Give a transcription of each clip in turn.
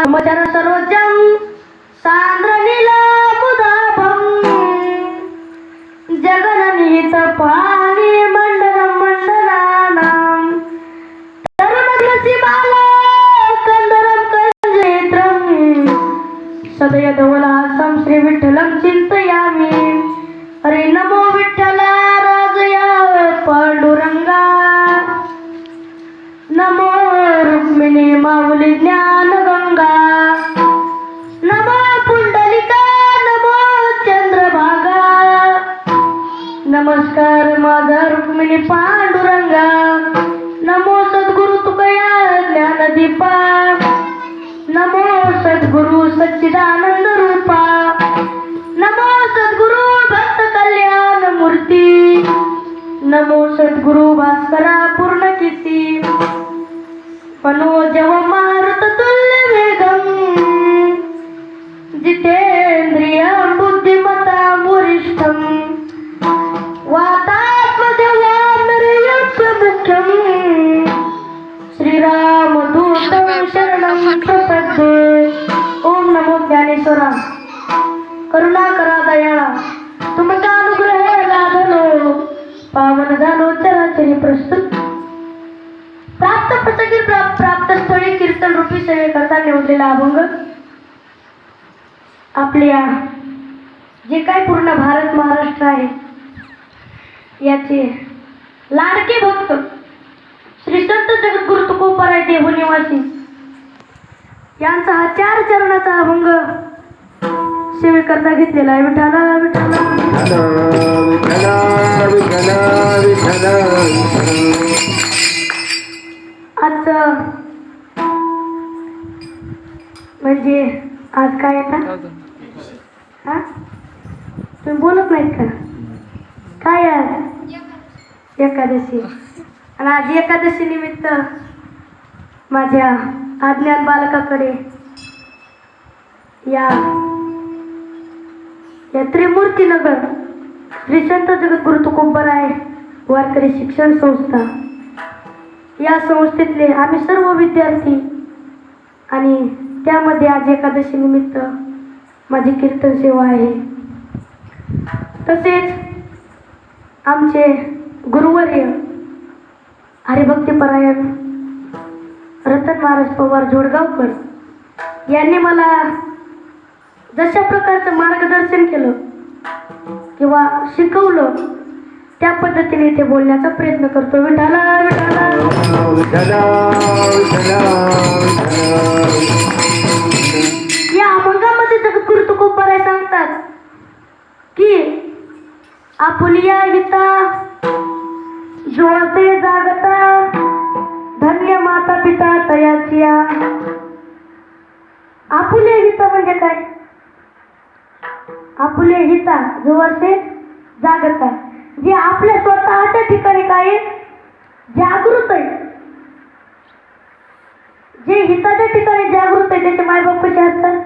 ब्रह्मचर सर्वजं सान्द्रनीलाबुदाभं जगननिहितपाणि मण्डलं मण्डलानां तरुणसिमालाकन्दरं कञ्जेत्रं सदयधवलासं श्रीविठ्ठलं चिन्त। माझा पांडुरंगा नमो सद्गुरु तुकया ज्ञानदीपा नमो सद्गुरु सच्चिदानंद रूपा नमो सद्गुरु भक्त कल्याण मूर्ती नमो सद्गुरु भास्करा पूर्ण किती मनोजव प्राप्त प्राप्त स्थळी कीर्तन रूपी सेवे करता निवडलेला अभंग. आपल्या जे काय पूर्ण भारत महाराष्ट्र आहे याचे लाडके भक्त श्री संत जगद्गुरु तुकोपराय देहू निवासी. यांचा हा चार चरणाचा अभंग सेवेकरता घेतलेला आहे. विठाला विठाला विठाला विठाला विठाला आजचं म्हणजे आज काय येतात हा? तुम्ही बोलत नाहीत का? काय आज? एकादशी. आणि आज एकादशी निमित्त माझ्या अज्ञान बालकाकडे या या त्रिमूर्तीनगर श्री संत जगद्गुरु तुकोबराय वारकरी शिक्षण संस्था. या संस्थेतले आम्ही सर्व विद्यार्थी आणि त्यामध्ये आज एकादशी निमित्त माझी कीर्तन सेवा आहे. तसेच आमचे गुरुवर्य हरिभक्तीपरायण रतन महाराज पवार जोडगावकर यांनी मला जशा प्रकारचं मार्गदर्शन केलं किंवा शिकवलं त्या पद्धतीने इथे बोलण्याचा प्रयत्न करतो विठाला विठाला या अभंगामध्ये जगद्गुरु तुकोबाराय सांगतात. की आपुलिया गीता जोडते जागता धन्य माता पिता तयाचिया आपुले गीता म्हणजे काय? आपुले हिता जोडते जागता जे आपल्या स्वतःच्या ठिकाणी काय जागृत आहे. जे हिताच्या ठिकाणी जागृत आहे त्याचे मायबाप कसे असतात?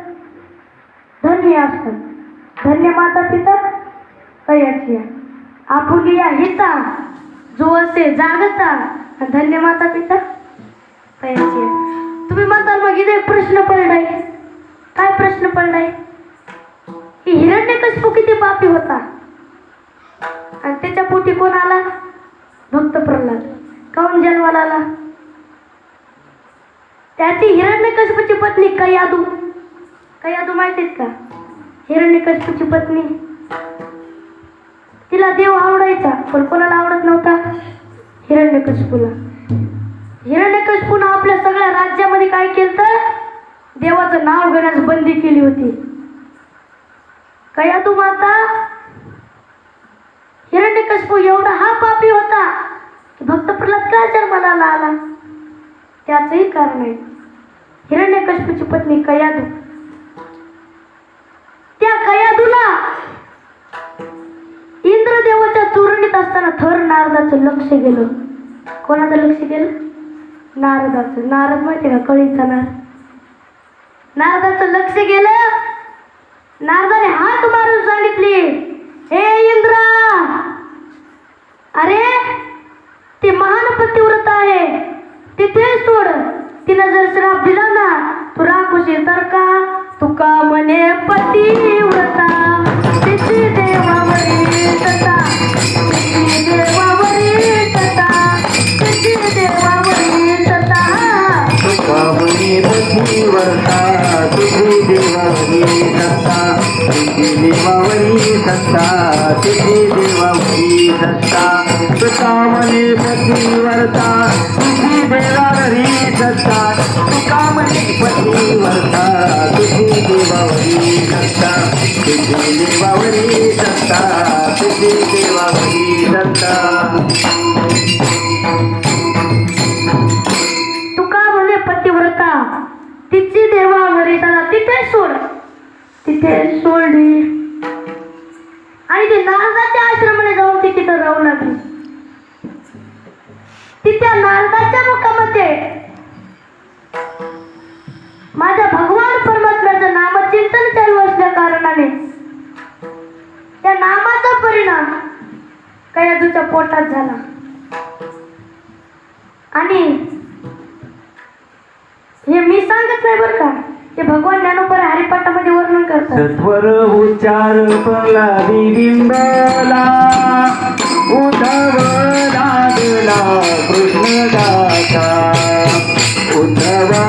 धन्य असतात. धन्य माता पिता कयाची आपुली या हिता जो असते जागता आणि धन्य माता पिता कयाची तुम्ही म्हणताल मग इथे एक प्रश्न पडलाय. काय प्रश्न पडलाय? की हिरण्यकशिपू किती पापी होता? आणि त्याच्या पोटी कोण आला? भक्त प्रल्हाद काऊन जन्माला आला? त्याची हिरण्यकशिपूची पत्नी कयादू. कयादू माहितीत का? हिरण्यकशिपूची पत्नी. तिला देव आवडायचा पण कोणाला आवडत नव्हता? हिरण्यकशिपूला हिरण्यकशिपून आपल्या सगळ्या राज्यामध्ये काय केलं तर देवाचं नाव घेण्यास बंदी केली होती. कयादू माता हिरण्यकशिपू एवढा हा पापी होता की भक्त प्रल्हाद का जन्माला आला त्याचंही कारण आहे. हिरण्यकशिपूची पत्नी कयादू. त्या कयादूला इंद्रदेवाच्या चुरणीत असताना थर नारदाचं लक्ष गेलं. कोणाचं लक्ष गेलं? नारदाचं. नारद माहिती का? कळीचा नारद. नारदाचं लक्ष गेलं. नारदाने हात मारून सांगितली हे इंद्रा! अरे ते महान पतिव्रत आहे. तिथे सोड. तिनं जर श्राप दिला ना तू राखूशील पतिव्रता. तिची देवावरी सता तिची देवावरी सता तिची देवावरी सता तुकावनी पतिव्रता. तुझी देवावरी सत्ता तुझी देवावरी सत्ता देवाची धत्ता सत्ता तुकावनी पतिव्रता तुझी देवावरी सत्ता तुकावनी पतिव्रता तुझी देवावरी सत्ता तुझी देवावरी सत्ता तुझी देवावरी सत्ता तुका म्हणे पतिव्रता तिची देवा सदा तिथे सोड. तिथे सोडली. तिच्या त्या नारदाच्या मुखामध्ये. माझ्या भगवान परमात्म्याचं नामचिंतन चालू असल्या कारणाने त्या नामाचा परिणाम कयादूच्या पोटात झाला. आणि हे मी सांगत नाही बरं का ते भगवान ज्ञानोपर हरिपाठामध्ये वर्णन करतात. सत्वर उच्चार प्रल्हादी नादला कृष्णदासा उद्धवा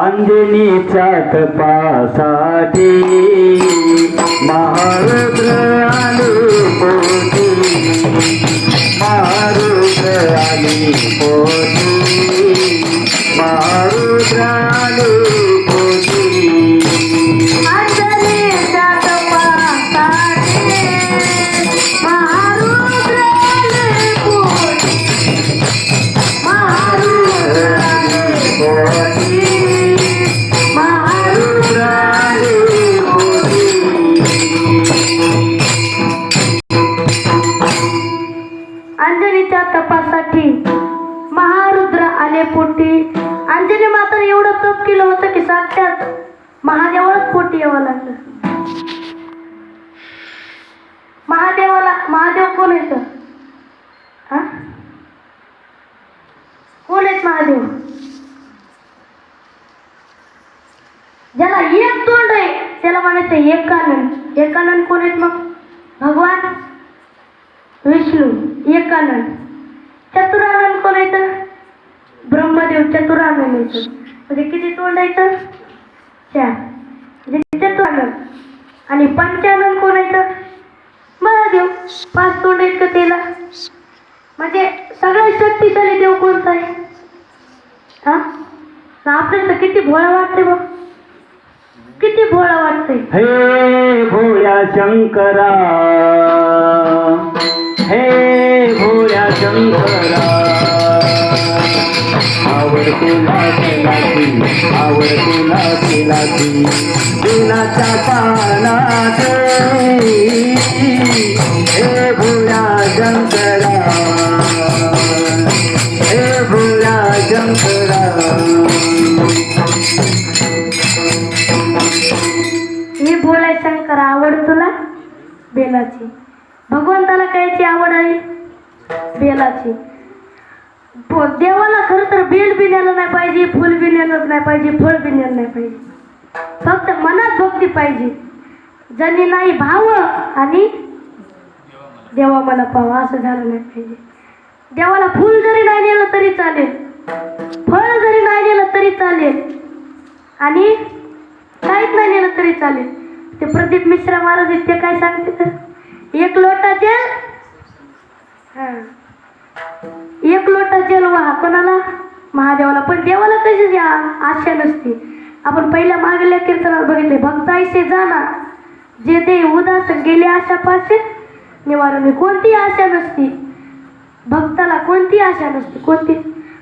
अंजनीच्या तपासाठी महारुद्र आले पोटी महारुद्र आले पोटी महारुद्र आले ज्याला एक तोंड आहे त्याला म्हणायचं एकानंद एकानंद कोण आहेत मग? भगवान? विष्णू. एकानंद चतुरानंद कोण येतं ब्रह्मदेव चतुरानंद येतं म्हणजे किती तोंड येतं चार. म्हणजे चतुरानंद. आणि पंचानंद कोण येतं महादेव. पाच तोंड आहेत का त्याला? म्हणजे सगळ्यात शक्तिशाली देव कोणता आहे? हा? आपल्याला तर किती भोळा वाटते बघ. किती भोळा वाटते हे भोळ्या शंकरा. हे भोळ्या शंकरा. आवड तुला केलाची आवड तुला केलाची दिनाच्या पानात. हे भोळ्या बेलाची. भगवंताला कायची आवड आहे? बेलाची. देवाला खरं तर बेल बी नेलं नाही पाहिजे फुल बी नेलं नाही पाहिजे फळ बी नेलं नाही पाहिजे. फक्त मनात भक्ती पाहिजे. जनी नाही भाव आणि देवा मला पाव असं झालं नाही पाहिजे. देवाला फुल जरी नाही नेलं तरी चालेल. फळ जरी नाही नेलं तरी चालेल. आणि काहीच नाही नेलं तरी चालेल. ते प्रदीप मिश्रा महाराज ते काय सांगते तर एक लोटा हा. एक लोटा जल वाहा कोणाला? महादेवाला. पण देवाला कशी आशा नसते. आपण पहिल्या मागल्या कीर्तनात बघितले भक्ताईसे जाणार जे ते उदास गेले आशा पाशे निवारण कोणती आशा नसती. भक्ताला कोणती आशा नसते कोणती?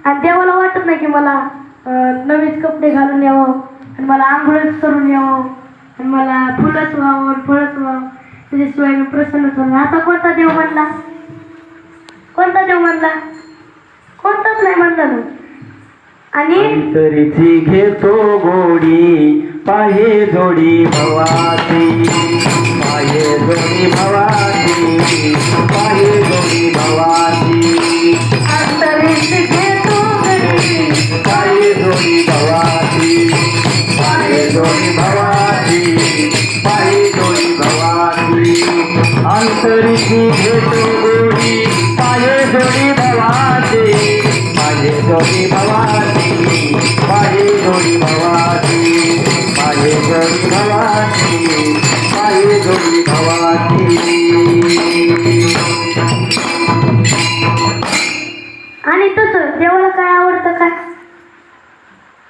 आणि देवाला वाटत नाही की मला अं, नवीच कपडे घालून यावं आणि मला आंघोळच करून यावं. आणि मला फुलंच व्हावं फळच व्हावं. त्याच्याशिवाय मी प्रसन्नच होणार आता कोणता देव म्हणला? कोणता देव म्हणला? कोणताच नाही म्हणला ना आणि तरीची घेतो गोडी पाहे जोडी भवाची. पाहे जोडी भवाची पाहे जोडी भवाची.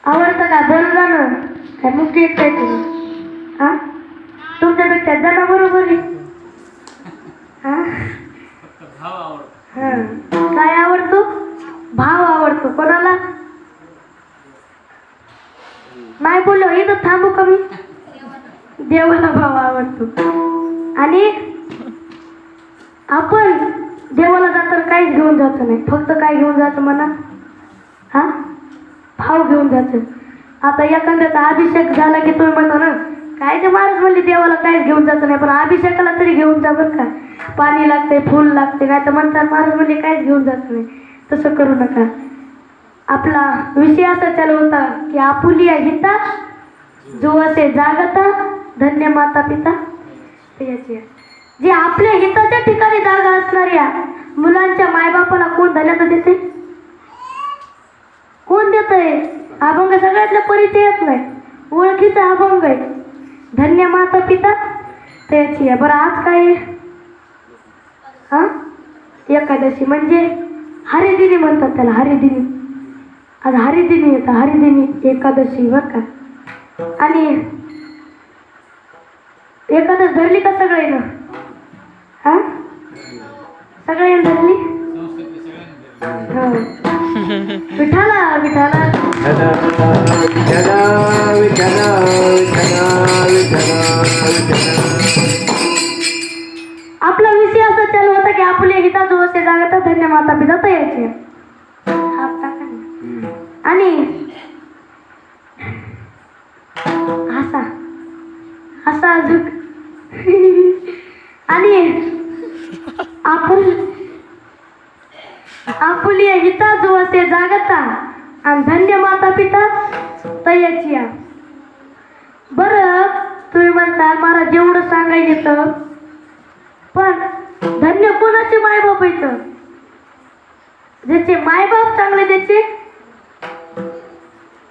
आवडतं का? जण जाणं काय मुक्ती येत तुम्ही हा? तुमच्यापेक्षा जणा बरोबर आहे. काय आवडतो? भाव आवडतो. कोणाला? नाही बोललो. इथं थांबू कमी देवाला भाव आवडतो. आणि आपण देवाला जाताना काहीच घेऊन जातो नाही. फक्त काय घेऊन जातो म्हणा. हा? भाव घेऊन जायचं आता एखाद्याचा अभिषेक झाला की तुम्ही म्हणता ना काय ते महाराज म्हणले देवाला काहीच घेऊन जायचं नाही पण अभिषेकाला तरी घेऊन जा बरं का. पाणी लागते फुल लागते काय तर म्हणतात महाराज म्हणले काहीच घेऊन जात नाही. तसं करू नका. आपला विषय असा चालू होता की आपुलिया हिता जो असे जागता धन्य माता पिता याची जे आपल्या हिताच्या ठिकाणी जागा असणाऱ्या मुलांच्या मायबापाला कोण धन्यता देते? कोण देत आहे अभंग सगळ्यातला परिचयच नाही. ओळखीचा अभंग आहे. धन्य माता पिता त्याची आहे. बरं आज काय आहे? हा? एकादशी म्हणजे हरिदिनी म्हणतात त्याला हरिदिनी. आज हरिदिनी येतं हरिदिनी एकादशी बरं का? आणि एकादश धरली का सगळे हा? सगळे धरली. हो. विठाला विठाला आपला विषय असा चालू होता की आपले हिता जो असे जागता धन्य माता पिता तयाचे आणि असा असा अजून. आणि आपण आपली हिता जो असे जागता. आणि धन्य माता पिता तयाची बरं तुम्ही म्हणता मला जेवढं सांगायचं येतं. पण धन्य कोणाचे मायबाप येतं ज्याचे मायबाप चांगले त्याचे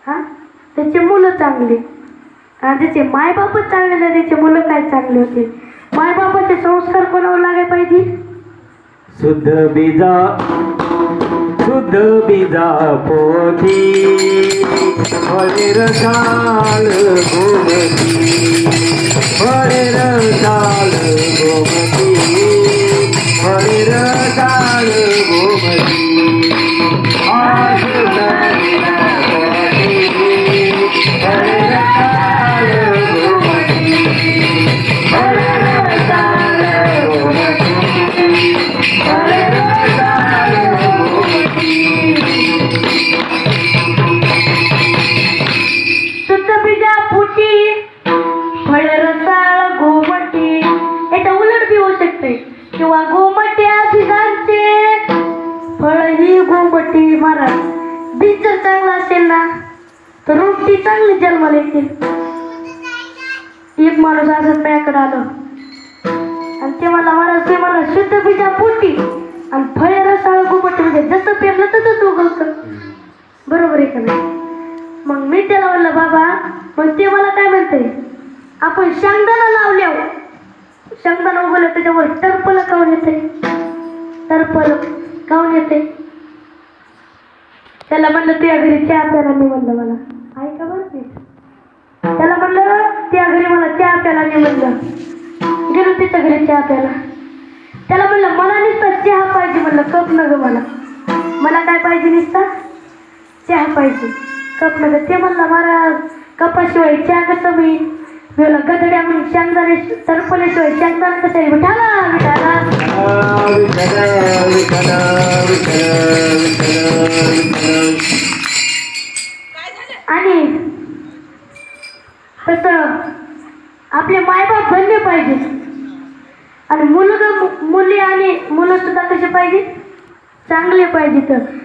हा? त्याचे मुलं चांगले. आणि त्याचे मायबापच चांगले नाही त्याचे मुलं काय चांगले होते? मायबापाचे संस्कार कोणावर लागायला पाहिजे? शुद्ध बीजा शुद्ध बीजा पोथी हरेर साल गोमती हरेर साल गोमती हरेर बरोबर आहे का नाही? मग मी त्याला म्हणलं बाबा मग ते मला काय म्हणते आपण शेंगदाणा लावल्या हो. शेंगदाणा उगवलं त्याच्यावर टर्पल काऊन येते तर काऊन येते त्याला म्हणलं त्या घरी चहा प्याला मी म्हणलं मला. ऐका बरं ते. त्याला म्हणलं त्या घरी मला चहा प्याला मी म्हणलं. गेलो तिच्या घरी चहा प्यायला. त्याला म्हणलं मला नुसता चहा पाहिजे म्हणलं कप न ग मला. मला काय पाहिजे नुसता? चहा पाहिजे. कप न ते म्हणलं महाराज कपाशिवाय चहा कसं मी मी म्हणलं गदड्या म्हणून शेंगदाणे टरफल्याशिवाय शेंगदाणे कसं आहे विठाला विठाला आणि तसं आपले मायबाप बनले पाहिजे. आणि मुलगा मुली आणि मुलं सुद्धा कसे पाहिजे? चांगले पाहिजे तर.